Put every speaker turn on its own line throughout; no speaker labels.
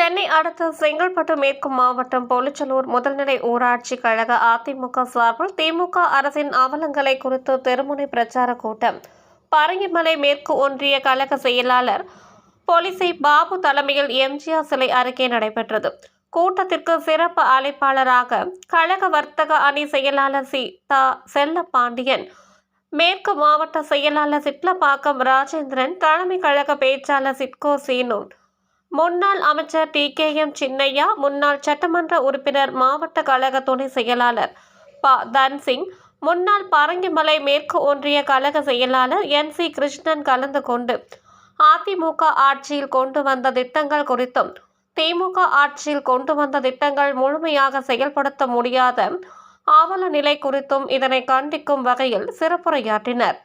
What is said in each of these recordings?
சென்னை அடுத்த செங்கல்பட்டு மேற்கு மாவட்டம் பொலிச்சலூர் முதல்நிலை ஊராட்சி கழக அதிமுக சார்பில் திமுக அரசின் அவலங்களை குறித்து தெருமுனை பிரச்சார கூட்டம். பரங்கிமலை மேற்கு ஒன்றிய கழக செயலாளர் போலீசை பாபு தலைமையில் எம்ஜிஆர் சிலை அருகே நடைபெற்றது. கூட்டத்திற்கு சிறப்பு அழைப்பாளராக கழக வர்த்தக அணி செயலாளர் சி. தா. செல்லப்பாண்டியன் மேற்கு மாவட்ட செயலாளர் சிட்லப்பாக்கம் ராஜேந்திரன் தலைமை கழக பேச்சாளர் சிட்கோ சீனு முன்னாள் அமைச்சர் டி கே. எம். சின்னையா முன்னாள் சட்டமன்ற உறுப்பினர் மாவட்ட கழக துணை செயலாளர் ப. தன்சிங் முன்னாள் பரங்கிமலை மேற்கு ஒன்றிய கழக செயலாளர் என். சி. கிருஷ்ணன் கலந்து கொண்டு அதிமுக ஆட்சியில் கொண்டு வந்த திட்டங்கள் குறித்தும் திமுக ஆட்சியில் கொண்டு வந்த திட்டங்கள் முழுமையாக செயல்படுத்த முடியாத அவல நிலை குறித்தும் இதனை கண்டிக்கும் வகையில் சிறப்புரையாற்றினர்.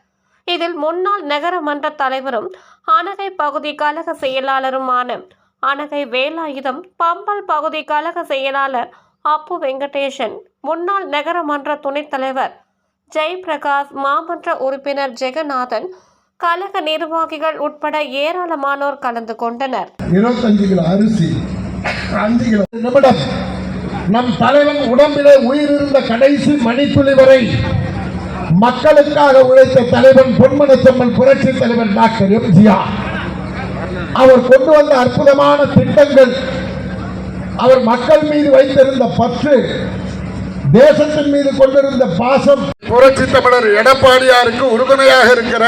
இதில் முன்னாள் நகரமன்ற தலைவரும் அணகை பகுதி கழக செயலாளருமான அணகை வேலாயுதம் பம்பல் பகுதி கழக செயலாளர் அப்பு வெங்கடேசன் முன்னாள் நகரமன்ற துணைத் தலைவர் ஜெயபிரகாஷ் மாமன்ற உறுப்பினர் ஜெகநாதன் கழக நிர்வாகிகள் உட்பட ஏராளமானோர் கலந்து கொண்டனர்.
இருபத்தஞ்சு கிலோ அரிசி அஞ்சு கிலோ நிமிடம். நம் தலைவன் உடம்பிலே உயிரிருந்த கடைசி மணித்துளி வரை மக்களுக்காக உழைத்த தலைவன் பொன்மனச்செம்மல் புரட்சி தலைவர் டாக்டர் எம்ஜிஆர். அவர் கொண்டு வந்த அற்புதமான திட்டங்கள் அவர் மக்கள் மீது வைத்திருந்த பற்று தேசத்தின் மீது கொண்டிருந்த பாசம். புரட்சி தமிழர் எடப்பாடியாருக்கு உறுதுணையாக இருக்கிற